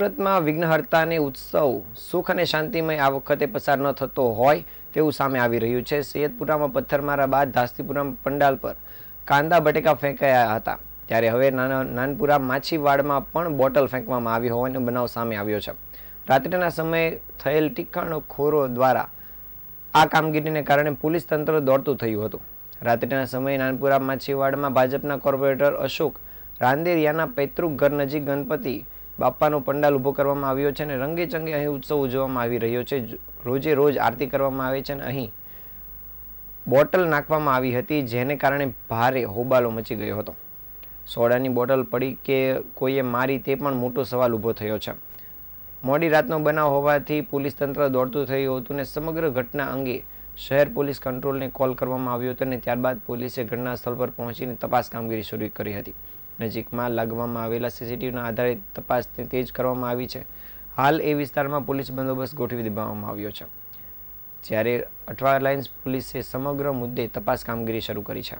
સુરતમાં વિઘ્નહર્તાને ઉત્સવ, સુખ અને શાંતિમય આ વખતે પસાર ન થતો હોય તેવું સામે આવી રહ્યું છે. સૈયદપુરામાં પથ્થરમારા બાદ ધાસ્તીપુરામાં પંડાલ પર કાંદા બટેકા ફેંકાયા હતા. ત્યારે હવે નાના, નાનપુરા માછીવાડમાં પણ બોટલ ફેંકવામાં આવી હોવાનો બનાવ સામે આવ્યો છે. રાત્રિના સમયે થયેલ ટીખાણોખોરો દ્વારા આ કામગીરીને કારણે પોલીસ તંત્ર દોડતું થયું હતું. રાત્રિના સમયે નાનપુરા માછીવાડમાં ભાજપના કોર્પોરેટર અશોક રાંદેરિયાના પૈતૃક ઘર નજીક ગણપતિ બાપાનો પંડાલ ઊભો કરવામાં આવ્યો છે અને રંગે ચંગે અહીં ઉત્સવ ઉજવવામાં આવી રહ્યો છે. રોજે રોજ આરતી કરવામાં આવે છે અને અહીં બોટલ નાખવામાં આવી હતી, જેને કારણે ભારે હોબાલો મચી ગયો હતો. સોડાની બોટલ પડી કે કોઈએ મારી તે પણ મોટો સવાલ ઊભો થયો છે. મોડી રાતનો બનાવ હોવાથી પોલીસ તંત્ર દોડતું થયું હતું ને સમગ્ર ઘટના અંગે શહેર પોલીસ કંટ્રોલને કોલ કરવામાં આવ્યો હતો અને ત્યારબાદ પોલીસે ઘટના સ્થળ પર પહોંચીને તપાસ કામગીરી શરૂ કરી હતી. નજીકમાં લાગવામાં આવેલા સીસીટીવીના આધારે તપાસને તેજ કરવામાં આવી છે. હાલ એ વિસ્તારમાં પોલીસ બંદોબસ્ત ગોઠવી દેવામાં આવ્યો છે. જ્યારે અઠવા લાઇન્સ પોલીસે સમગ્ર મુદ્દે તપાસ કામગીરી શરૂ કરી છે.